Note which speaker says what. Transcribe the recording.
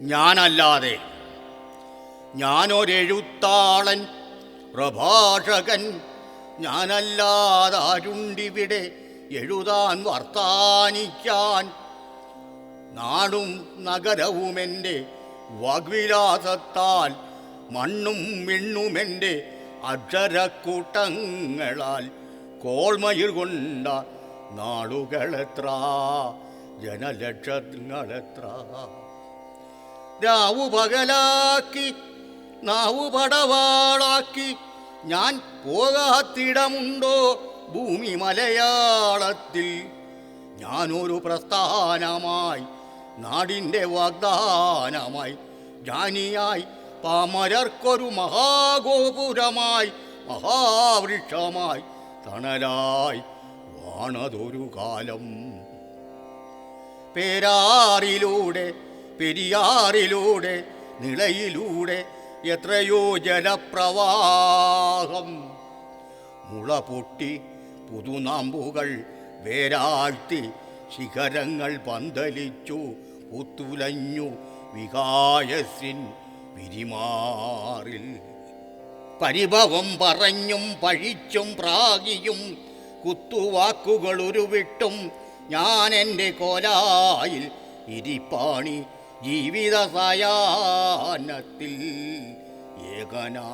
Speaker 1: ഞാനല്ലാതെ ഞാനൊരെഴുത്താളൻ പ്രഭാഷകൻ. ഞാനല്ലാതാരുണ്ടിവിടെ എഴുതാൻ വർത്താനിക്കാൻ. നാടും നഗരവുമെന്റെ വഗ്വിലാസത്താൽ മണ്ണും വിണ്ണുമെന്റെ അക്ഷരക്കൂട്ടങ്ങളാൽ. കോൾമയിൽ കൊണ്ട നാളുകളെത്ര ജനലക്ഷങ്ങളെത്ര. രാവു പകലാക്കി നാവു പടവാളാക്കി. ഞാൻ പോകാത്തിടമുണ്ടോ ഭൂമി മലയാളത്തിൽ? ഞാനൊരു പ്രസ്ഥാനമായി നാടിന്റെ വാഗ്ദാനമായി ജാനിയായി പാമരർക്കൊരു മഹാഗോപുരമായി മഹാവൃക്ഷമായി തണലായി വാണതൊരു കാലം. പേരാറിലൂടെ പെരിയാറിലൂടെ നിളയിലൂടെ എത്രയോ ജലപ്രവാഹം. മുള പൊട്ടി പുതുനാമ്പുകൾ വേരാഴ്ത്തി ശിഖരങ്ങൾ പന്തലിച്ചു പുത്തുലഞ്ഞു വികായസിൻ പിരിമാറിൽ. പരിഭവം പറഞ്ഞും പഴിച്ചും പ്രാഗിയും കുത്തുവാക്കുകൾ ഉരുവിട്ടും ഞാൻ എന്റെ കോലായിൽ ഇരിപ്പാണി ജീവിത സായാഹ്നത്തിൽ ഏകനാ